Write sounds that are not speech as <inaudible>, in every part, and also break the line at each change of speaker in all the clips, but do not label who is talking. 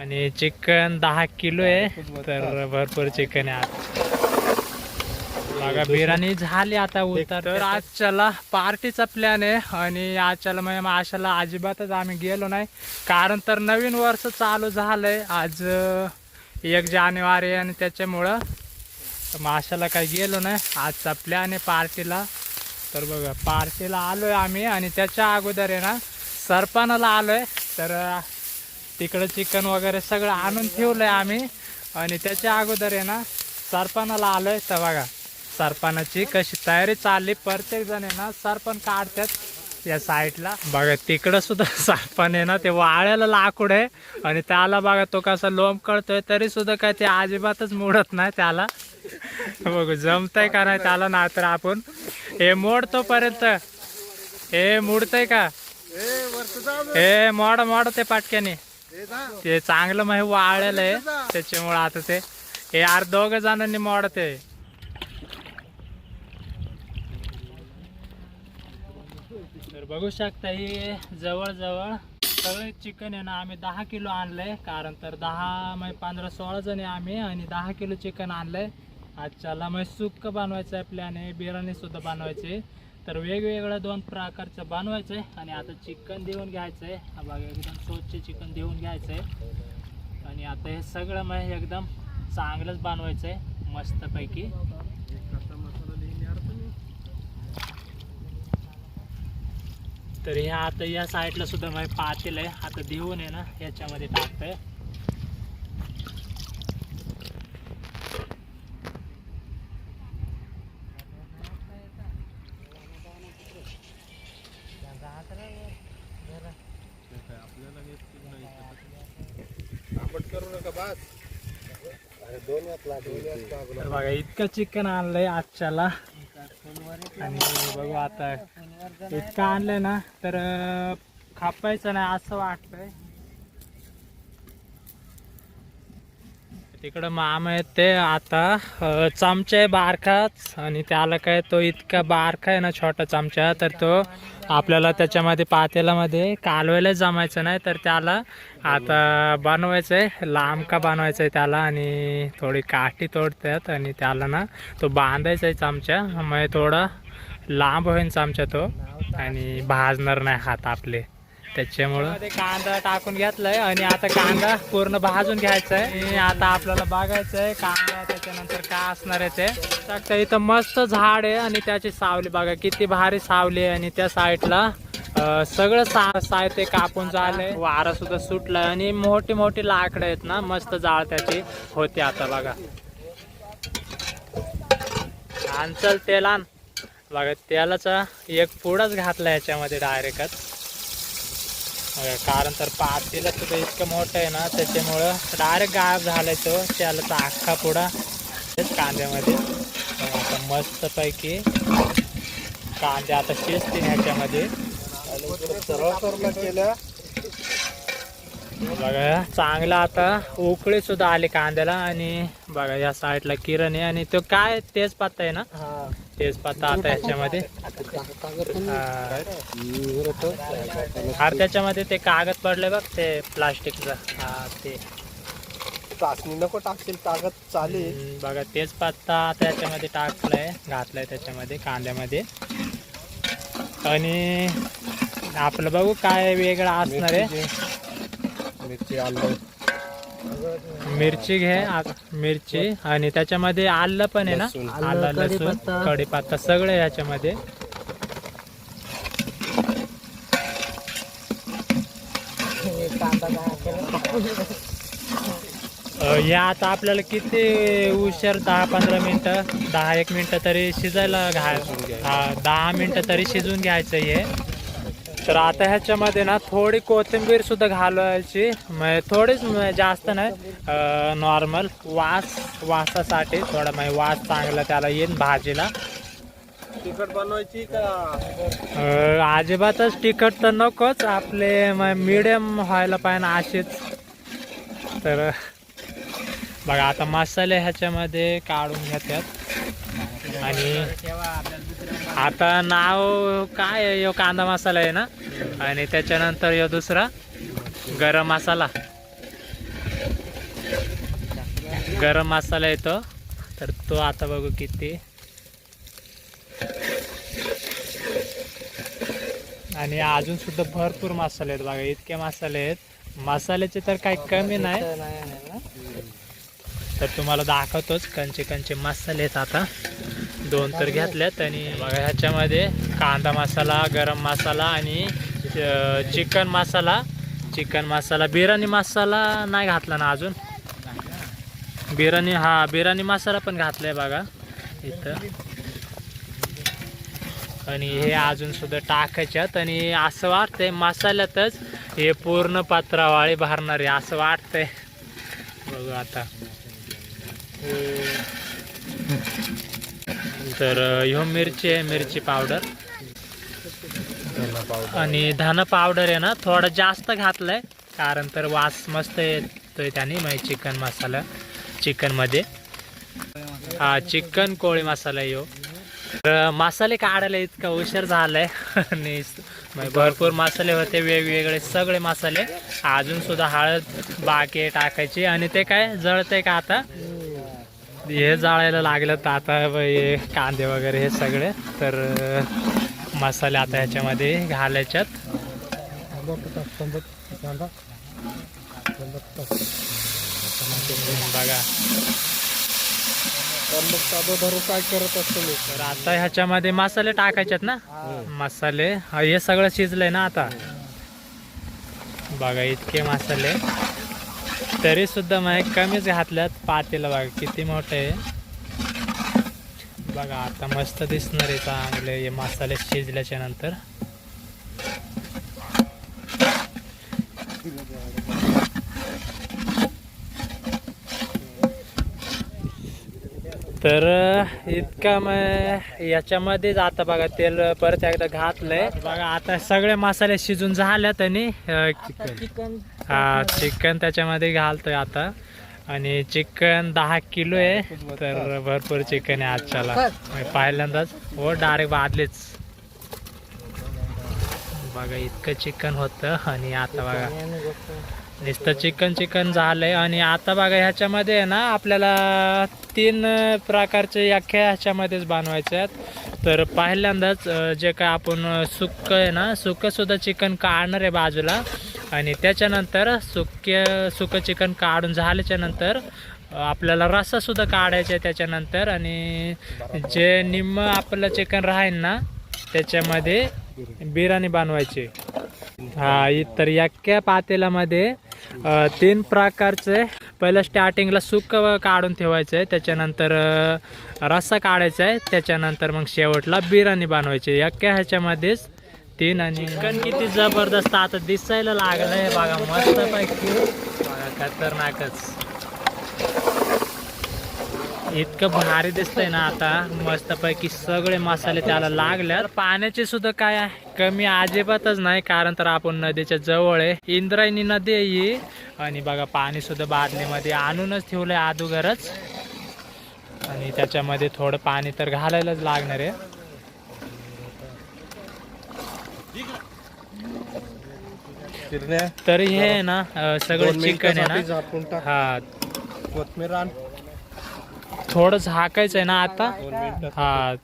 आणि चिकन दहा किलो आहे तर भरपूर चिकन आहे आज. बघा बिर्याणी झाली आता उतर. तर आज चला पार्टीचा प्लॅन आहे आणि आज चला म्हणजे माशाला अजिबातच आम्ही गेलो नाही. कारण तर नवीन वर्ष चालू झालंय. आज एक जानेवारी आहे आणि त्याच्यामुळं माशाला काही गेलो नाही. आजचा प्लॅन आहे पार्टीला. तर बघा पार्टीला आलोय आम्ही आणि त्याच्या अगोदर आहे ना सरपणाला आलोय. तर अं, तिकडं चिकन वगैरे सगळं आणून ठेवलंय आम्ही. आणि त्याच्या अगोदर आहे ना सरपणाला आलोय. तर बघा सरपणाची कशी तयारी चालली. प्रत्येक जण आहे ना सरपण काढतात या साईडला. बघा तिकडं सुद्धा <laughs> सरपण आहे ना ते वाळ्याला लाकूड आहे. आणि त्याला बघा तो कसा लोंब कळतोय तरी सुद्धा काय ते अजिबातच मोडत नाही त्याला. <laughs> बघू जमतंय का नाही त्याला ना तर आपण. हे मोडतो पर्यंत हे मोडतंय का? हे मोड मोड ते पाटक्याने. ते चांगलं मग वाळलेलं आहे. त्याच्यामुळे आता ते हे यार दोघ जणांनी मोडते. तर बघू शकता ही जवळजवळ सगळे चिकन आहे ना आम्ही दहा किलो आणलंय. कारण तर दहा म्हणजे पंधरा सोळा जण आहे आम्ही आणि दहा किलो चिकन आणलंय. आजच्याला मग सुक्क बनवायचं आहे प्लॅन आहे. बिर्याणी सुद्धा बनवायची. तर वेगवेगळ्या दोन प्रकारचं बनवायचं आहे आणि आता चिकन देऊन घ्यायचं आहे हा बघा एकदम स्वच्छ चिकन देऊन घ्यायचं आहे आणि आता हे सगळं मग एकदम चांगलंच बनवायचं आहे मस्तपैकी. तर ह्या आता या साईडला सुद्धा माझे पातेल आहे. आता देऊन आहे ना याच्यामध्ये टाकतंय तर इतकं चिकन आणलंय आजच्याला. आणि बघू आता. इतकं आणलंय ना तर खापायचं नाही असं वाटतंय. तिकडं माम आहेत ते आता चमचे चमचा आहे बारकाच आणि त्याला काय तो इतका बारका आहे ना छोटा चमचा तर तो आपल्याला त्याच्यामध्ये पातेल्यामध्ये कालवायला जमायचं नाही तर त्याला आता बनवायचं आहे लांब का बनवायचं आहे त्याला आणि थोडी काठी तोडतात आणि त्याला ना तो बांधायचा आहे चमचा मग थोडा लांब होईल चमचा तो आणि भाजणार नाही हात आपले. त्याच्यामुळं. ते कांदा टाकून घेतलाय आणि आता कांदा पूर्ण भाजून घ्यायचा आहे आणि आता आपल्याला बघायचं आहे कांदा त्याच्यानंतर काय असणार आहे ते. इथं मस्त झाड आहे आणि त्याची सावली बघा किती भारी सावली आहे. आणि त्या साईडला सगळं सा साहित्य कापून झालंय. वारा सुद्धा सुटलाय आणि मोठी मोठी लाकडं आहेत ना मस्त जाळ त्याची होते आता बघा. आण चल तेल आण. बघा तेलाचा एक पुडाच घातला याच्यामध्ये डायरेक्टच. कारण तर पातेला सुद्धा इतकं मोठं आहे ना त्याच्यामुळं डायरेक्ट गायब झालाय तो. त्याला तर अख्खा पुडा तेच कांद्यामध्ये. आता मस्तपैकी कांदे आता शिजतील ह्याच्यामध्ये. बघा चांगला आता उकळी सुद्धा आली कांद्याला आणि बघा या साईडला किरण आहे आणि तो काय तेच पत्ता आहे ना? तेच पत्ता आता ह्याच्यामध्ये हा. अरे त्याच्यामध्ये ते कागद पडले बघ ते प्लास्टिकचं. हा ते.
चाचणी नको टाकशील कागद चालेल.
बघा तेच पत्ता आता याच्यामध्ये टाकलाय घातलाय त्याच्यामध्ये कांद्यामध्ये. आणि आपलं बघू काय वेगळं असणार आहे.
मिरची आलं.
मिरची घे आ- मिरची. आणि त्याच्यामध्ये आलं पण आहे ना?
लसूण.
आलं लसूण कढीपत्ता. सगळं याच्यामध्ये. अ, या आता आपल्याला किती उशीर दहा पंधरा मिनिटं दहा एक मिनिटं तरी शिजायला घाल हा दहा मिनिटं तरी शिजून घ्यायचं हे. तर आता ह्याच्यामध्ये ना थोडी कोथिंबीर सुद्धा घालायची. म्हणजे थोडीच म्हणजे जास्त नाही नॉर्मल वास वासासाठी थोडा म्हणजे वास चांगला त्याला येईल भाजीला.
तिखट बनवायची का?
अजिबातच तिखट तर नकोच आपले मिडियम व्हायला पाहिजे असेच तर बघा आता मसाले ह्याच्यामध्ये काढून घेतात. आणि आता नाव काय यो कांदा मसाला आहे ना? आणि त्याच्यानंतर यो दुसरा गरम मसाला. गरम मसाला येतो तर तो आता बघू किती. आणि अजून सुद्धा भरपूर मसाले आहेत बघा. इतके मसाले आहेत. मसाल्याचे तर काही कमी नाही. तर तुम्हाला दाखवतोच कंचे कंचे मसाले आहेत आता. दोन तर घेतल्यात आणि बघा ह्याच्यामध्ये कांदा मसाला गरम मसाला आणि चिकन मसाला. चिकन मसाला बिर्याणी मसाला नाही घातला ना अजून? बिर्याणी हा बिर्याणी मसाला पण घातलाय बघा इथं. आणि हे अजून सुद्धा टाकायच्यात आणि असं वाटतंय मसाल्यातच हे पूर्ण पत्रावाळी भरणार आहे असं वाटतंय. बघू आता. तर ह्यो मिरची आहे मिरची पावडर. आणि धन पावडर आहे ना थोडं जास्त घातलंय कारण तर वास मस्त येतोय त्याने म्हणजे चिकन मसाला चिकनमध्ये हा चिकन कोळी मसाला यो तर मसाले काढायला इतका उशीर झालाय <laughs> आणि भरपूर मसाले होते वेगवेगळे सगळे मसाले. अजून सुद्धा हळद बाकी टाकायची आणि ते काय जळतंय का आता? हे जाळायला लागलं तर आता हे कांदे वगैरे हे सगळे. तर मसाले आता ह्याच्यामध्ये घालायच्यात. बघा.
तर मग काय करत असतो
तर आता ह्याच्यामध्ये मसाले टाकायच्यात ना? मसाले. हे सगळं शिजलंय ना आता? बघा इतके मसाले. तरी सुद्धा माझ्या कमीच घातल्यात पातेला बघा किती मोठे आहे. बघा आता मस्त दिसणार आहे चांगले हे मसाले शिजल्याच्या नंतर. तर इतका मग याच्यामध्येच आता बघा तेल परत एकदा घातलंय. बघा आता सगळे मसाले शिजून झाल्या त्यांनी चिकन. हा चिकन त्याच्यामध्ये घालतोय आता. आणि चिकन दहा किलो आहे तर भरपूर चिकन आहे आजच्याला. पहिल्यांदाच हो डायरेक्ट बादलेच. बघा इतकं चिकन होतं आणि आता बघा. नुसतं चिकन चिकन झालंय. आणि आता बघा ह्याच्यामध्ये आहे ना आपल्याला तीन प्रकारचे अख्ख्या ह्याच्यामध्येच बनवायचे आहेत. तर पहिल्यांदाच जे काय आपण सुक्क आहे ना सुकंसुद्धा चिकन काढणार आहे बाजूला. आणि त्याच्यानंतर सुक्य सुकं चिकन काढून झाल्याच्यानंतर आपल्याला रस्सासुद्धा काढायचा आहे त्याच्यानंतर. आणि जे निम्म आपलं चिकन राहील ना त्याच्यामध्ये बिर्याणी बनवायची. हा इतर तर पातेल्यामध्ये तीन प्रकारचे. पहिलं स्टार्टिंगला सुक काढून ठेवायचं आहे त्याच्यानंतर रस्सा काढायचा आहे त्याच्यानंतर मग शेवटला बिर्याणी बनवायची. एक्या ह्याच्यामध्येच तीन आणि चिकन किती जबरदस्त आता दिसायला लागलं आहे बघा मस्त पैकी बघा खतरनाकच. इतकं भारी दिसतंय ना आता. मस्तपैकी सगळे मसाले त्याला लागल्यात. पाण्याची सुद्धा काय आहे, कमी अजिबातच नाही कारण तर आपण नदीच्या जवळ आहे. इंद्रायणी नदी आहे आणि बघा पाणी सुद्धा बादलीमध्ये आणूनच ठेवलंय अदोगरच. आणि त्याच्यामध्ये थोडं पाणी तर घालायलाच लागणार आहे. तर हे आहे ना सगळं चिकन आहे ना. हा.
कोथमीर
थोडं झाकायचं आहे ना आता? हा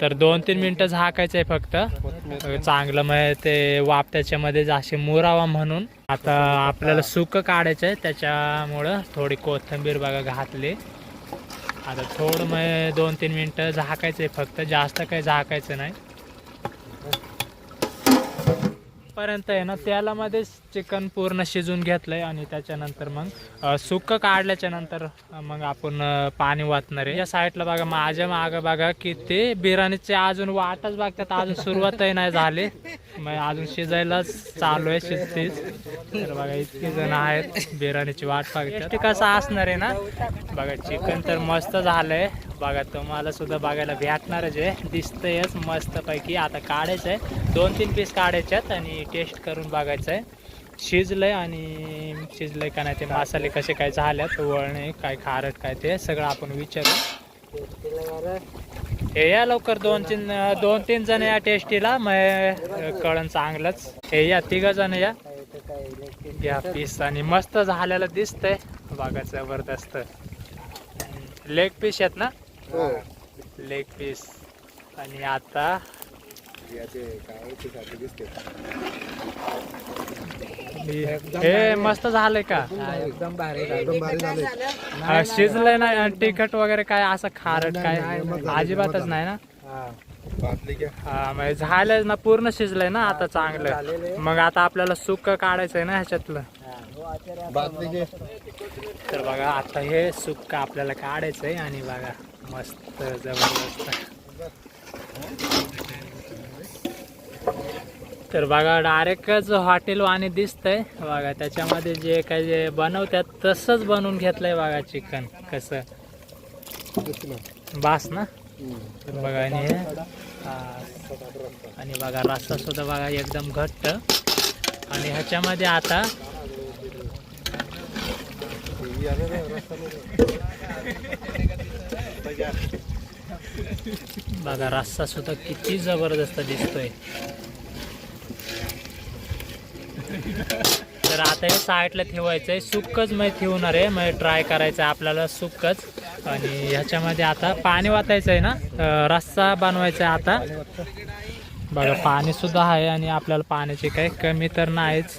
तर दोन तीन मिनिटं झाकायचं आहे फक्त. चांगलं मग ते वाप त्याच्यामध्ये असे मुरावा म्हणून. आता आपल्याला सुक काढायचं आहे त्याच्यामुळं थोडी कोथिंबीर बघा घातली. आता थोडं मग दोन तीन मिनटं झाकायचं आहे फक्त जास्त काही झाकायचं नाही. पर्यंत आहे ना तेलामध्येच चिकन पूर्ण शिजून घेतलंय आणि त्याच्यानंतर मग सुकं काढल्याच्या नंतर मग आपण पाणी वाचणार आहे. या साईडला बघा माझ्या मागं बघा की ते बिर्याणीचे अजून वाटच बघतात. अजून सुरुवातही नाही झाली. मग अजून शिजायलाच चालू आहे शिजतीच तर बघा इतके जण आहेत बिर्याणीची वाट बघतात. ते कसं असणार आहे ना? बघा चिकन तर मस्त झालंय. बघा तुम्हाला सुद्धा बघायला भेटणारच आहे. दिसतंयच मस्त पैकी आता काढायचं आहे. दोन तीन पीस काढायचे आहेत आणि टेस्ट करून बघायचं आहे. शिजलंय आणि शिजलंय का नाही ते मसाले कसे काय झाल्यात वळणे काय खारट काय ते सगळं आपण विचारू. हे या लवकर दोन तीन दोन तीन जण या टेस्टीला मग कळण चांगलंच. हे या तिघ जण या. या पीस आणि मस्त झालेलं दिसतंय. बघा जबरदस्त. लेग पीस आहेत ना?
हो.
लेग पीस आणि आता
याचे काय साठी दिसते.
हे मस्त झालंय का?
एकदम भारी एकदम भारी झाले
हा, शिजलंय ना तिखट वगैरे काय असं खारट काय अजिबातच नाही ना?
बातली घ्या
हा म्हणजे झालंय ना पूर्ण शिजलंय ना आता चांगलं. मग आता आपल्याला सुक काढायचंय ना ह्याच्यातलं.
बातली घे
तर बघा आता हे सुक्क आपल्याला काढायचंय आणि बघा. मस्त जबरदस्त तर बघा डायरेक्टच हॉटेल वाणी दिसतंय. बघा त्याच्यामध्ये जे काही जे बनवतात तसंच बनवून घेतलंय बघा चिकन कसं. बास ना? तर बघा आणि आणि बघा रस्ता सुद्धा बघा एकदम घट्ट. आणि ह्याच्यामध्ये आता बघा रस्सा सुद्धा किती जबरदस्त दिसतोय. तर आता हे साईडला ठेवायचंय. सुकच मग ठेवणार आहे. मग ट्राय करायचं आहे आपल्याला सुकच आणि ह्याच्यामध्ये आता पाणी वाचायचं आहे ना रस्सा बनवायचा आहे आता. बघा पाणी सुद्धा आहे आणि आपल्याला पाण्याची काही कमी तर नाहीच.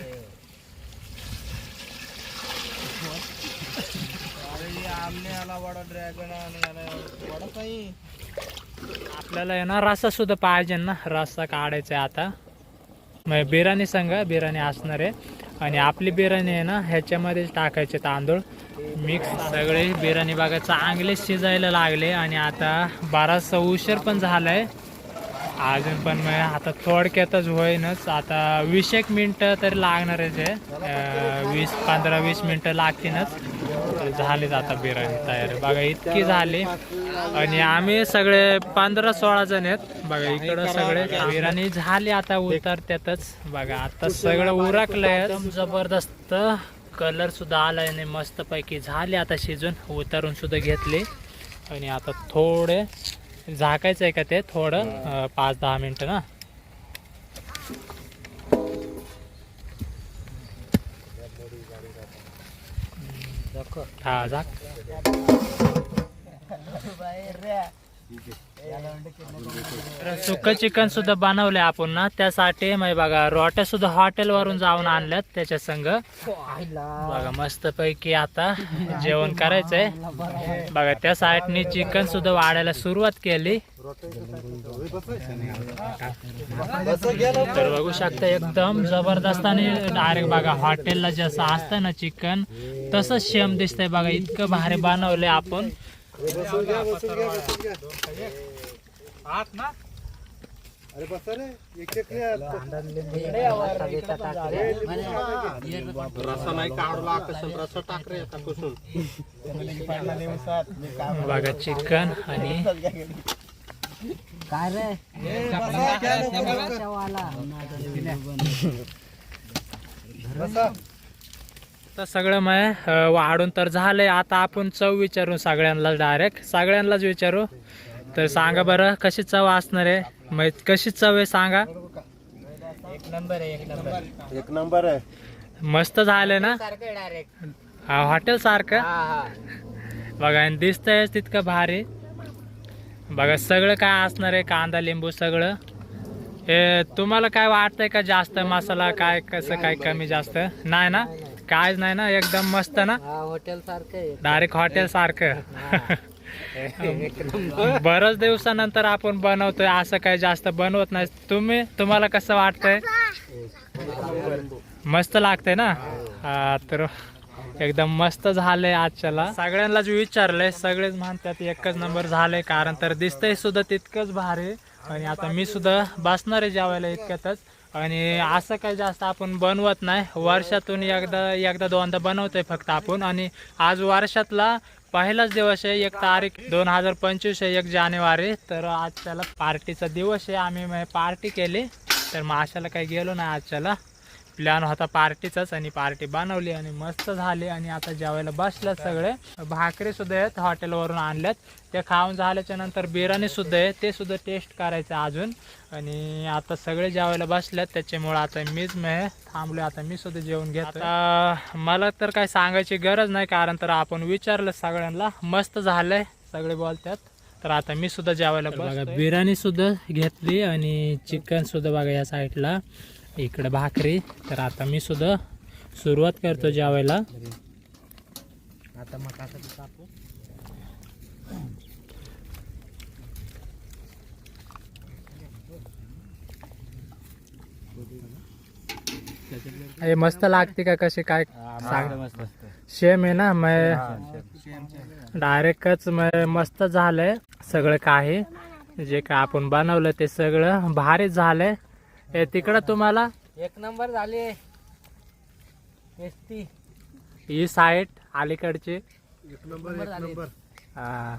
आपल्याला आहे ना रस्सा सुद्धा पाहिजे ना. रस्सा काढायचा आहे आता. मग बिर्याणी सांगा बिर्याणी असणार आहे. आणि आपली बिर्याणी आहे ना ह्याच्यामध्येच टाकायचे तांदूळ. मिक्स सगळे बिर्याणी बघा चांगले शिजायला लागले. आणि आता बाराचा उशीर पण झालाय. अजून पण मग आता थोडक्यातच होईनच. आता वीस एक मिनटं तरी लागणारच आहे. वीस पंधरा वीस मिनटं लागतीलच झालेच आता बिर्याणी तयार बघा इतकी झाली. आणि आम्ही सगळे पंधरा सोळा जण आहेत. बघा इकडं सगळे बिर्याणी झाली आता उतरत्यातच बघा आता सगळं उरकलंय. जबरदस्त कलर सुद्धा आलाय आणि मस्त पैकी झाले आता शिजून. उतरून सुद्धा घेतले. आणि आता थोडे झाकायचं आहे का ते? थोडं पाच दहा मिनटं ना हा झाक <laughs> सुक चिकन सुद्धा बनवलंय आपण ना. त्यासाठी माहिती बघा रोट्या सुद्धा हॉटेल वरून जाऊन आणल्यात त्याच्या संग. बघा मस्त पैकी आता जेवण करायचंय. बघा त्या साईडनी चिकन सुद्धा वाढायला सुरुवात केली. तर बघू शकता एकदम जबरदस्त आणि डायरेक्ट बघा हॉटेलला जसं असतं ना चिकन तसंच शेम दिसतंय. बघा इतकं भारी बनवलंय आपण.
बसून घ्या बसून घ्या बसून घ्या. अरे बसा रे एक एक रसा नाही काढला कसं रसा टाक रे आता कुसून
बघा चिकन आणि
काय रे?
तर सगळं मग वाढून तर झालंय. आता आपण चव विचारू सगळ्यांना डायरेक्ट सगळ्यांनाच विचारू. तर सांगा बरं कशी चव असणार आहे? मग कशी चव आहे सांगा.
एक नंबर आहे एक नंबर.
एक नंबर आहे.
मस्त झालंय ना?
डायरेक्ट
हा हॉटेल सारखं?
हा हा.
बघा आणि दिसतंय तितकं भारी. बघा सगळं काय असणार आहे? कांदा लिंबू सगळं. हे तुम्हाला काय वाटतंय का जास्त मसाला? काय कसं काय कमी जास्त? नाही ना? कायच नाही ना एकदम मस्त ना.
हॉटेल सारखं
डायरेक्ट हॉटेल सारखं. बऱ्याच दिवसानंतर आपण बनवतोय असं काही जास्त बनवत नाही. तुम्ही तुम्हाला कसं वाटतंय? मस्त लागतंय ना? हा तर एकदम मस्त झालंय आजच्याला. सगळ्यांनाच विचारलंय सगळेच म्हणतात एकच नंबर झालंय कारण तर दिसतंय सुद्धा तितकंच भारी. आणि आता मी सुद्धा बसणार आहे जेवायला इतक्यातच. आणि असं काही जास्त आपण बनवत नाही. वर्षातून एकदा एकदा दोनदा बनवतोय फक्त आपण. आणि आज वर्षातला पहिलाच दिवस आहे. एक तारीख दोन हजार पंचवीस आहे एक जानेवारी. तर आज त्याला पार्टीचा दिवस आहे. आम्ही पार्टी केली. तर मग अशाला काही गेलो नाही आजच्याला. प्लॅन होता पार्टीचाच आणि पार्टी बनवली आणि मस्त झाली आणि आता जेवायला बसल्यात सगळे. भाकरी सुद्धा आहेत हॉटेलवरून आणल्यात. ते खाऊन झाल्याच्यानंतर बिर्याणी सुद्धा आहे ते सुद्धा टेस्ट करायचं अजून. आणि आता सगळे जेवायला बसल्यात त्याच्यामुळं आता मीच मे थांबलो आता मी सुद्धा जेवण घेत आता मला तर काही सांगायची गरज नाही कारण तर आपण विचारलं सगळ्यांना मस्त झालंय सगळे बोलतात. तर आता मी सुद्धा जेवायला बघा बिर्याणी सुद्धा घेतली आणि चिकन सुद्धा बघा या साईडला इकडे भाकरी. तर आता मी सुद्धा सुरुवात करतो जेवायला.
आता मग
हे मस्त लागते का कशी? काय सांग. शेम आहे ना? मग डायरेक्टच मस्त झालंय सगळं काही. जे काय आपण बनवलं ते सगळं भारीच झालंय. हे तिकडं तुम्हाला?
एक नंबर झाले. टेस्टी
ही साईड अलीकडची.
एक नंबर एक नंबर
हा.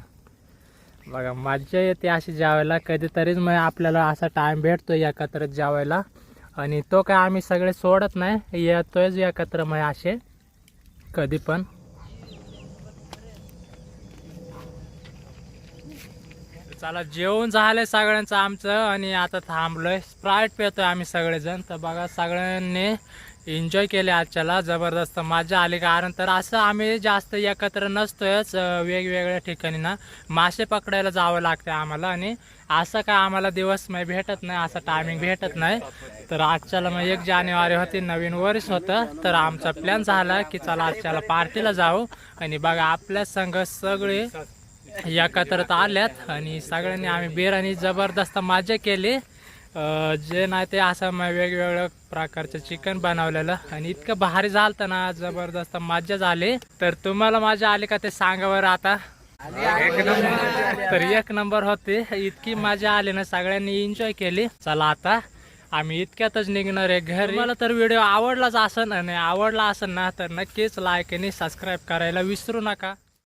बघा मज्जा येते अशी जेवायला. कधीतरीच मग आपल्याला असा टाइम भेटतो एकत्र जेवायला. आणि तो काय आम्ही सगळे सोडत नाही येतोयच एकत्र मग असे. कधी पण. चला जेवण झालंय सगळ्यांचं आमचं आणि आता थांबलोय. स्प्राईट पितोय आम्ही सगळेजण. तर बघा सगळ्यांनी एन्जॉय केले आजच्याला. जबरदस्त मजा आली. कारण तर असं आम्ही जास्त एकत्र नसतोयच वेगवेगळ्या ठिकाणी ना. मासे पकडायला जावं लागतं आम्हाला आणि असं काय आम्हाला दिवस मग भेटत नाही असं टायमिंग भेटत नाही. तर आजच्याला मग एक जानेवारी होती नवीन वर्ष होतं. तर आमचा प्लॅन झाला की चला आजच्याला पार्टीला जाऊ. आणि बघा आपल्या संघ सगळे एकत्र आल्यात आणि सगळ्यांनी आम्ही बिर्याणी जबरदस्त मजा केली. जे नाही ते असं मग वेगवेगळ्या प्रकारचं चिकन बनवलेलं आणि इतकं भारी झालं ना जबरदस्त मजा झाली. तर तुम्हाला मजा आली का ते सांगा बरं आता. तर एक नंबर होते. इतकी मजा आली ना सगळ्यांनी एन्जॉय केली. चला आता आम्ही इतक्यातच निघणार आहे घर. मला तर व्हिडिओ आवडलाच असन आणि आवडला असेल ना तर नक्कीच लाईक आणि सबस्क्राईब करायला विसरू नका.